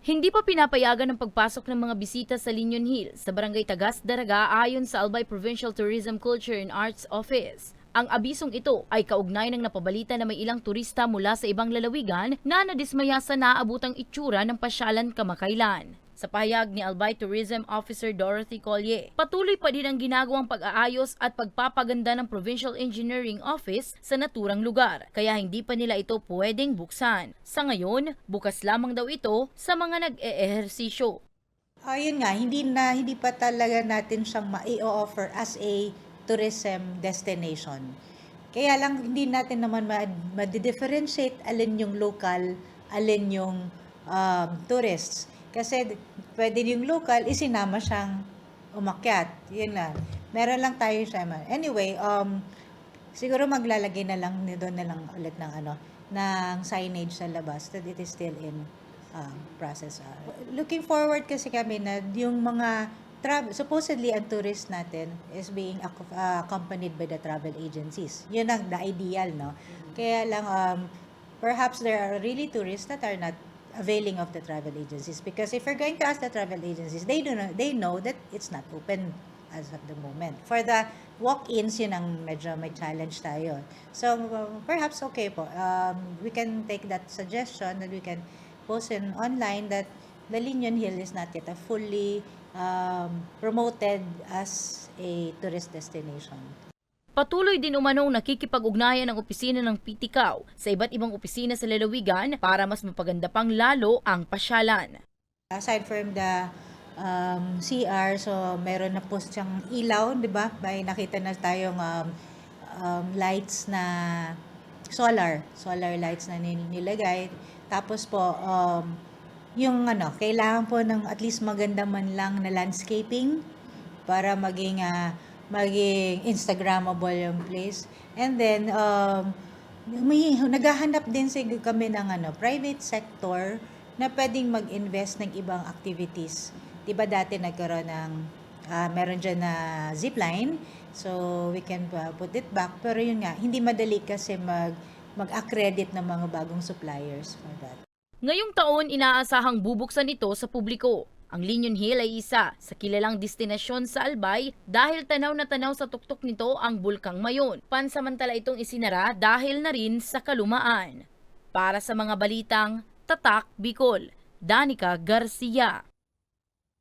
Hindi pa pinapayagan ang pagpasok ng mga bisita sa Linyon Hill sa Barangay Tagas Daraga ayon sa Albay Provincial Tourism Culture and Arts Office. Ang abisong ito ay kaugnay ng napabalita na may ilang turista mula sa ibang lalawigan na nadismaya sa naabutang itsura ng pasyalan kamakailan. Sa pahayag ni Albay Tourism Officer Dorothy Collier, patuloy pa din ang ginagawang pag-aayos at pagpapaganda ng Provincial Engineering Office sa naturang lugar, kaya hindi pa nila ito pwedeng buksan. Sa ngayon, bukas lamang daw ito sa mga nag-eehersisyo. Ayun nga, hindi na hindi pa talaga natin siyang ma-offer as a tourism destination. Kaya lang hindi natin naman ma- ma-differentiate alin yung local, alin yung um, tourists. Kasi pwede yung local, isinama siyang umakyat. Yun lang. Meron lang tayo siya. Anyway, um, siguro maglalagay na lang ni doon na lang ulit ng ano ng signage sa labas that it is still in um, process. Uh, looking forward kasi kami na yung mga travel supposedly ang tourist natin is being ac- uh, accompanied by the travel agencies. Yun ang the ideal, no? Kaya lang um, perhaps there are really tourists that are not availing of the travel agencies because if you're going to ask the travel agencies, they do know, they know that it's not open as of the moment. For the walk-ins, yun ang medyo may challenge tayo. So, perhaps okay po. Um, we can take that suggestion that we can post in online that the Linyon Hill is not yet a fully um, promoted as a tourist destination. Patuloy din umanong nakikipag-ugnayan ang opisina ng PTCAW sa iba't ibang opisina sa lalawigan para mas mapaganda pang lalo ang pasyalan. Aside from the um, CR, so meron na po siyang ilaw, di ba? May nakita na tayong um, um, lights na solar, solar lights na nil- nilagay. Tapos po, um, yung ano, kailangan po ng at least maganda man lang na landscaping para maging ah, maging Instagrammable yung place. And then, um, may, naghahanap din siguro kami ng ano, private sector na pwedeng mag-invest ng ibang activities. Di ba dati nagkaroon ng, ah, meron dyan na zipline, so we can uh, put it back. Pero yun nga, hindi madali kasi mag, mag-accredit ng mga bagong suppliers for that. Ngayong taon, inaasahang bubuksan ito sa publiko. Ang Linyon Hill ay isa sa kilalang destinasyon sa Albay dahil tanaw na tanaw sa tuktok nito ang Bulkang Mayon. Pansamantala itong isinara dahil na rin sa kalumaan. Para sa mga balitang Tatak Bicol, Danica Garcia.